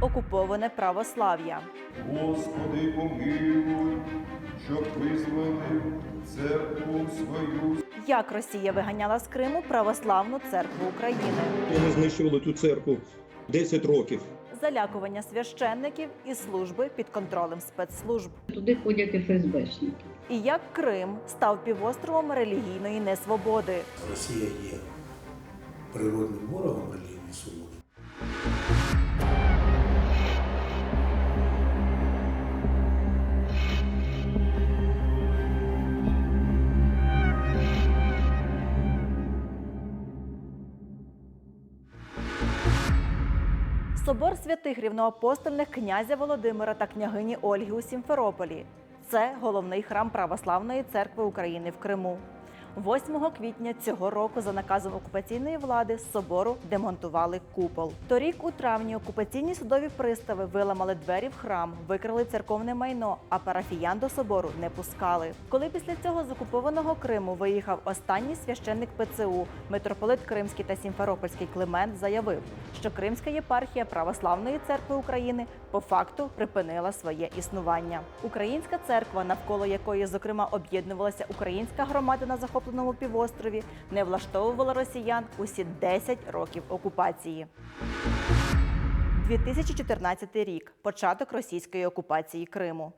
окуповане православ'я. Господи, помилуй, щоб визволив церкву свою Як Росія виганяла з Криму православну церкву України, Вони знищували ту церкву 10 років. залякування священників і служби під контролем спецслужб. Туди ходять ФСБшники. І як Крим став півостровом релігійної несвободи. Росія є природним ворогом релігійної свободи. Собор святих рівноапостольних князя Володимира та княгині Ольги у Сімферополі. Це головний храм Православної церкви України в Криму. 8 квітня цього року за наказом окупаційної влади з собору демонтували купол. Торік у травні окупаційні судові пристави виламали двері в храм, викрали церковне майно, а парафіян до собору не пускали. Коли після цього з окупованого Криму виїхав останній священник ПЦУ, митрополит Кримський та Сімферопольський Климент заявив, що Кримська єпархія Православної церкви України по факту припинила своє існування. Українська церква, навколо якої, зокрема, об'єднувалася українська громада на захопленому півострові, не влаштовувала росіян усі 10 років окупації. 2014 рік початок російської окупації Криму.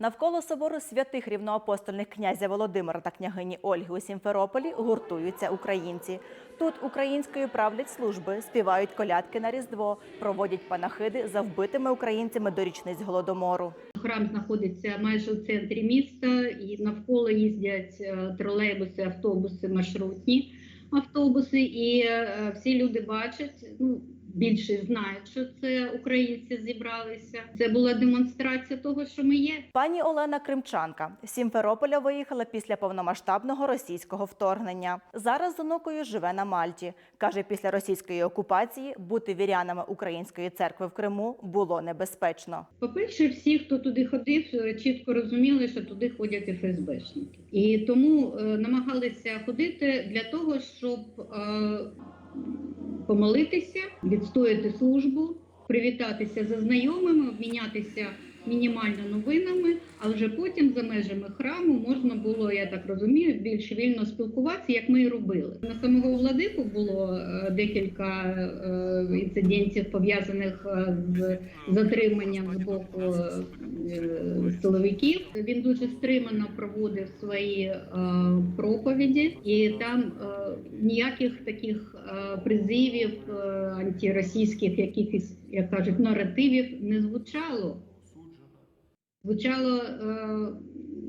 Навколо собору святих рівноапостольних князя Володимира та княгині Ольги у Сімферополі гуртуються українці. Тут українською правлять служби, співають колядки на Різдво, проводять панахиди за вбитими українцями до річниць голодомору. Храм знаходиться майже в центрі міста, і навколо їздять е, тролейбуси, автобуси, маршрутні автобуси. І е, всі люди бачать. Ну більшість знають, що це українці зібралися. Це була демонстрація того, що ми є. Пані Олена Кримчанка з Сімферополя виїхала після повномасштабного російського вторгнення. Зараз з онукою живе на Мальті. каже, після російської окупації бути вірянами української церкви в Криму було небезпечно. По-перше, всі, хто туди ходив, чітко розуміли, що туди ходять ФСБшники. І тому е, намагалися ходити для того, щоб е, помолитися, відстояти службу, привітатися за знайомими, обмінятися мінімально новинами, а вже потім за межами храму можна було, я так розумію, більш вільно спілкуватися, як ми і робили. На самого владику було е, декілька е, інцидентів пов'язаних е, з затриманням з боку силовиків. Він дуже стримано проводив свої е, проповіді, і там е, ніяких таких е, призивів е, антиросійських, якихось, як кажуть, наративів не звучало. Звучало е,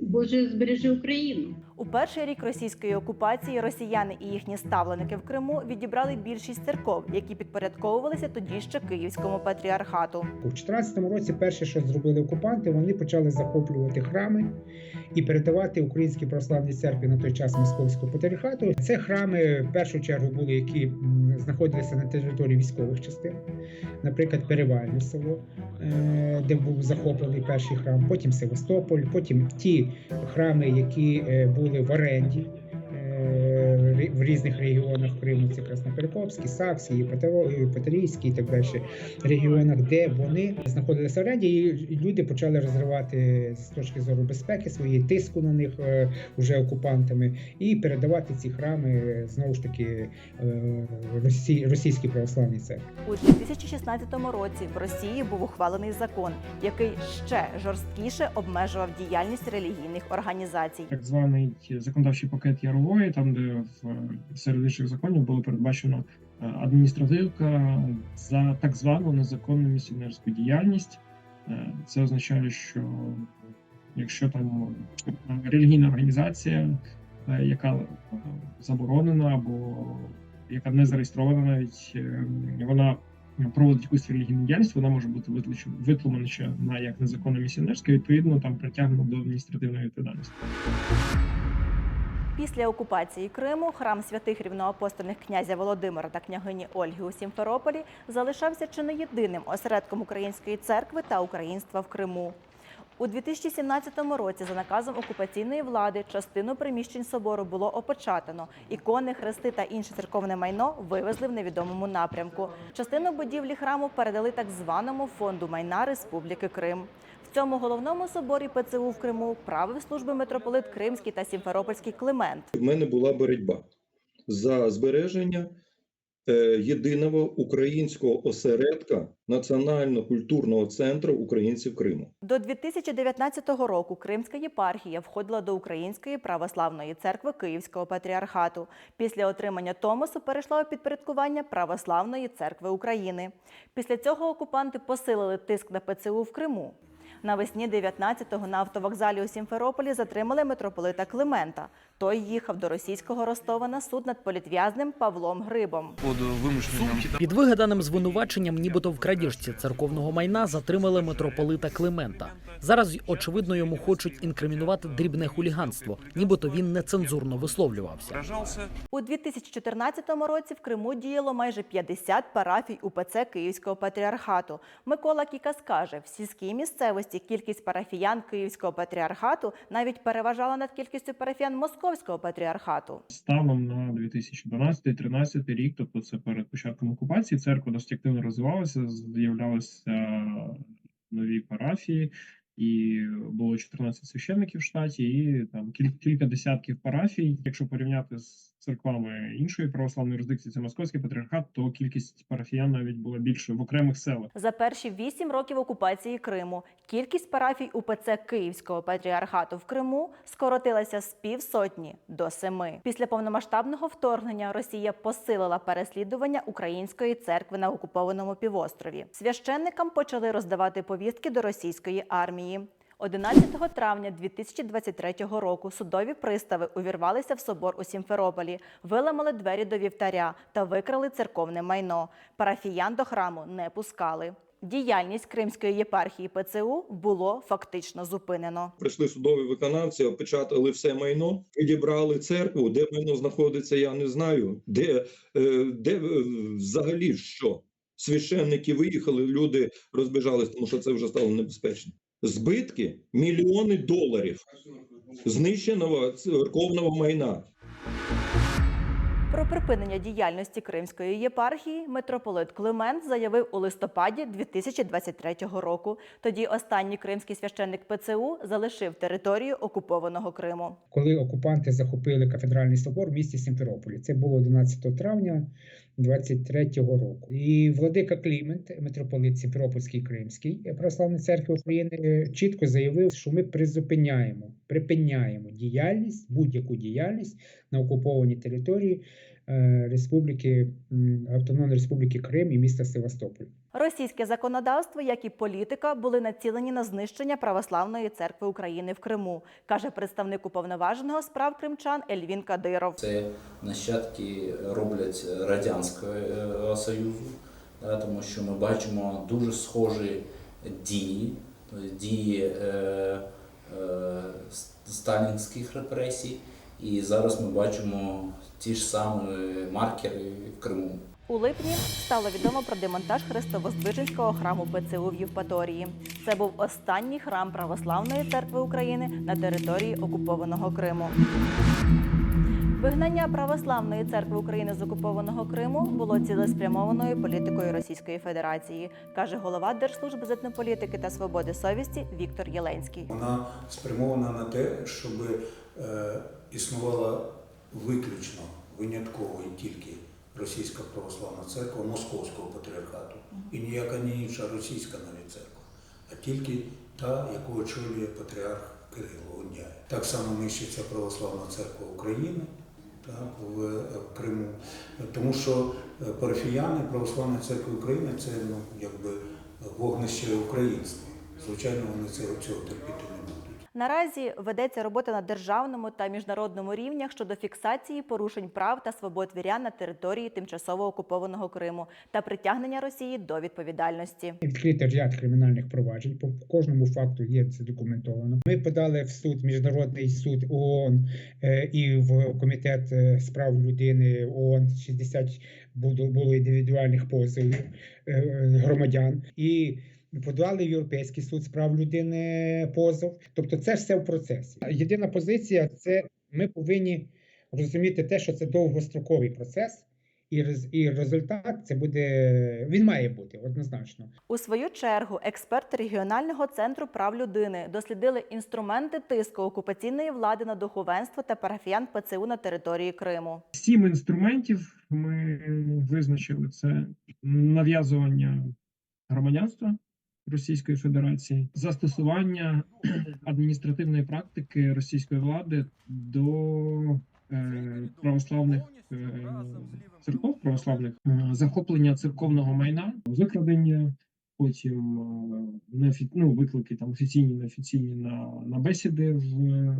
Боже, збережи Україну. У перший рік російської окупації росіяни і їхні ставленики в Криму відібрали більшість церков, які підпорядковувалися тоді ще Київському патріархату. У 2014 році перше, що зробили окупанти, вони почали захоплювати храми і передавати українській православній церкві на той час московського патріархату. Це храми в першу чергу були, які знаходилися на території військових частин, наприклад, Перевальне село, е, де був захоплений перший храм, потім Севастополь, потім ті храми, які е, були в оренді. В різних регіонах Криму це Красноперекопський, Саксії, Петрійський і так далі регіонах, де вони знаходилися в оренді, і люди почали розривати з точки зору безпеки свої тиску на них е, вже окупантами і передавати ці храми е, знову ж таки е, Росі, російській православній церкві. У 2016 році в Росії був ухвалений закон, який ще жорсткіше обмежував діяльність релігійних організацій. так званий законодавчий пакет Ярової, там де в серед інших законів було передбачено е, адміністративка за так звану незаконну місіонерську діяльність. Е, Це означає, що якщо там релігійна організація, е, яка заборонена або яка не зареєстрована, навіть вона проводить якусь релігійну діяльність, вона може бути витлучена витлумана на як незаконна місіонерська, відповідно там притягнена до адміністративної відповідальності. Після окупації Криму храм святих рівноапостольних князя Володимира та княгині Ольги у Сімферополі залишався чи не єдиним осередком української церкви та українства в Криму. У 2017 році за наказом окупаційної влади частину приміщень собору було опечатано. Ікони, хрести та інше церковне майно вивезли в невідомому напрямку. Частину будівлі храму передали так званому фонду майна Республіки Крим. В цьому головному соборі ПЦУ в Криму правив служби митрополит Кримський та Сімферопольський Климент. В мене була боротьба за збереження е, єдиного українського осередка Національно-культурного центру українців Криму. До 2019 року Кримська єпархія входила до Української православної церкви Київського патріархату. Після отримання Томосу перейшла у підпорядкування Православної церкви України. Після цього окупанти посилили тиск на ПЦУ в Криму Навесні 19-го на автовокзалі у Сімферополі затримали митрополита Климента. Той їхав до російського Ростова на суд над політв'язним Павлом Грибом. под вымышленным Під вигаданим звинуваченням, нібито в крадіжці церковного майна, затримали митрополита Климента. Зараз, очевидно, йому хочуть інкримінувати дрібне хуліганство, нібито він нецензурно висловлювався. У 2014 році в Криму діяло майже 50 парафій УПЦ Київського патріархату. Микола Кікас каже, в сільській місцевості кількість парафіян Київського патріархату навіть переважала над кількістю парафіян Московського патріархату. Станом на 2012-13 рік, тобто це перед початком окупації, церква досить активно розвивалася, з'являлися нові парафії, і було 14 священників в штаті, і там кіль- кілька десятків парафій. Якщо порівняти з церквами іншої православної юрисдикції, це московський патріархат, то кількість парафіян навіть була більше в окремих селах. За перші вісім років окупації Криму кількість парафій УПЦ Київського патріархату в Криму скоротилася з півсотні до семи. Після повномасштабного вторгнення Росія посилила переслідування української церкви на окупованому півострові. Священникам почали роздавати повістки до російської армії. 11 травня 2023 року судові пристави увірвалися в собор у Сімферополі, виламали двері до вівтаря та викрали церковне майно. Парафіян до храму не пускали. Діяльність Кримської єпархії ПЦУ було фактично зупинено. Прийшли судові виконавці, опечатали все майно, відібрали церкву. Де майно знаходиться, я не знаю. Де, е, де е, взагалі що? Священники виїхали, люди розбіжались, тому що це вже стало небезпечно. Збитки мільйони доларів знищеного церковного майна. Про припинення діяльності Кримської єпархії митрополит Климент заявив у листопаді 2023 року. Тоді останній кримський священник ПЦУ залишив територію окупованого Криму. коли окупанти захопили кафедральний собор в місті Сімферополі. Це було 11 травня 23-го року. І владика Клімент, митрополит Сіпропольський Кримський православної церкви України, чітко заявив, що ми призупиняємо, припиняємо діяльність, будь-яку діяльність на окупованій території Республіки м, Автономної Республіки Крим і міста Севастополь. Російське законодавство, як і політика, були націлені на знищення православної церкви України в Криму, каже представник уповноваженого з прав кримчан Ельвін Кадиров. Це нащадки роблять Радянського Союзу, тому що ми бачимо дуже схожі дії, тобто дії е, е, сталінських репресій, і зараз ми бачимо ті ж самі маркери в Криму. У липні стало відомо про демонтаж Христовоздвиженського храму ПЦУ в Євпаторії. Це був останній храм Православної церкви України на території окупованого Криму. Вигнання православної церкви України з окупованого Криму було цілеспрямованою політикою Російської Федерації, каже голова Держслужби з етнополітики та свободи совісті Віктор Єленський. Вона спрямована на те, щоб е, існувала виключно, винятково і тільки Російська православна церква Московського патріархату і ніяка не інша російська навіть церква, а тільки та, яку очолює патріарх Кирило Ундяй. Так само нищиться православна церква України так, в, е, в Криму, тому що е, парафіяни Православної церкви України це ну, якби вогнище українства. Звичайно, вони цього, цього терпіти не будуть. Наразі ведеться робота на державному та міжнародному рівнях щодо фіксації порушень прав та свобод вірян на території тимчасово окупованого Криму та притягнення Росії до відповідальності. Відкрито ряд кримінальних проваджень. По кожному факту є це документовано. Ми подали в суд, міжнародний суд ООН е, і в комітет е, з прав людини ООН 60 було, було індивідуальних позовів е, громадян. І подали в Європейський суд з прав людини позов. Тобто, це все в процесі. Єдина позиція це ми повинні розуміти те, що це довгостроковий процес, і рез- і результат це буде він має бути однозначно. У свою чергу експерти регіонального центру прав людини дослідили інструменти тиску окупаційної влади на духовенство та парафіян ПЦУ на території Криму. Сім інструментів ми визначили: це нав'язування громадянства Російської Федерації, застосування адміністративної практики російської влади до е, православних е, церков, православних е, захоплення церковного майна, викрадення. Потім е, ну, виклики там офіційні, неофіційні на, на бесіди в е,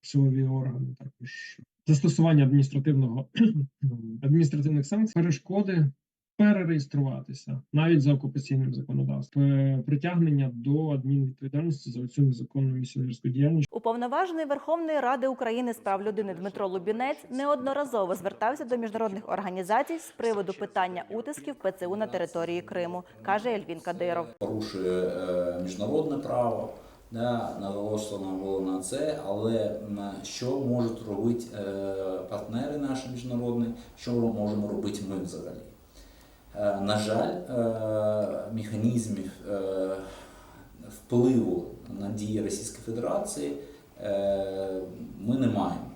силові органи, також застосування адміністративного адміністративних санкцій, перешкоди перереєструватися навіть за окупаційним законодавством, е, притягнення до адмінвідповідальності за цю незаконну місіонерську діяльність. Уповноважений Верховної Ради України з прав людини Дмитро Лубінець неодноразово звертався до міжнародних організацій з приводу питання утисків ПЦУ на території Криму, каже Ельвін Кадиров. порушує е, міжнародне право. Да, наголошено було на це, але що можуть робити е, партнери наші міжнародні, що можемо робити ми взагалі? Е, на жаль, е, механізмів е, впливу на дії Російської Федерації ми не маємо.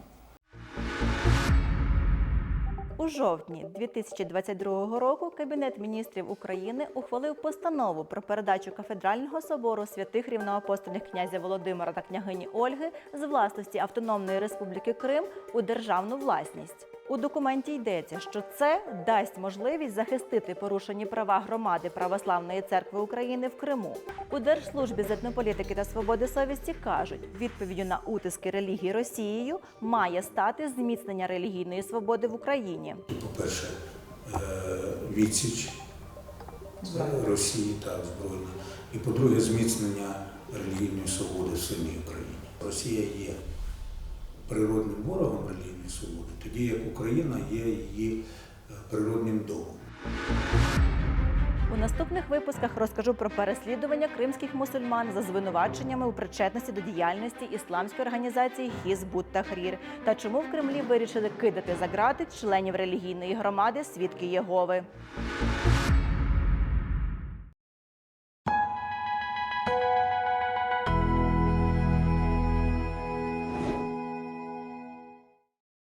У жовтні 2022 року Кабінет міністрів України ухвалив постанову про передачу кафедрального собору святих рівноапостольних князя Володимира та княгині Ольги з власності Автономної Республіки Крим у державну власність. У документі йдеться, що це дасть можливість захистити порушені права громади Православної церкви України в Криму. У Держслужбі з етнополітики та свободи совісті кажуть, відповіддю на утиски релігії Росією має стати зміцнення релігійної свободи в Україні. По-перше, е, відсіч Росії та збройні. І по-друге, зміцнення релігійної свободи в самій Україні. Росія є природним ворогом релігійної свободи, тоді як Україна є її е, природним домом. У наступних випусках розкажу про переслідування кримських мусульман за звинуваченнями у причетності до діяльності ісламської організації Хізбут Тахрір та чому в Кремлі вирішили кидати за грати членів релігійної громади свідки Єгови.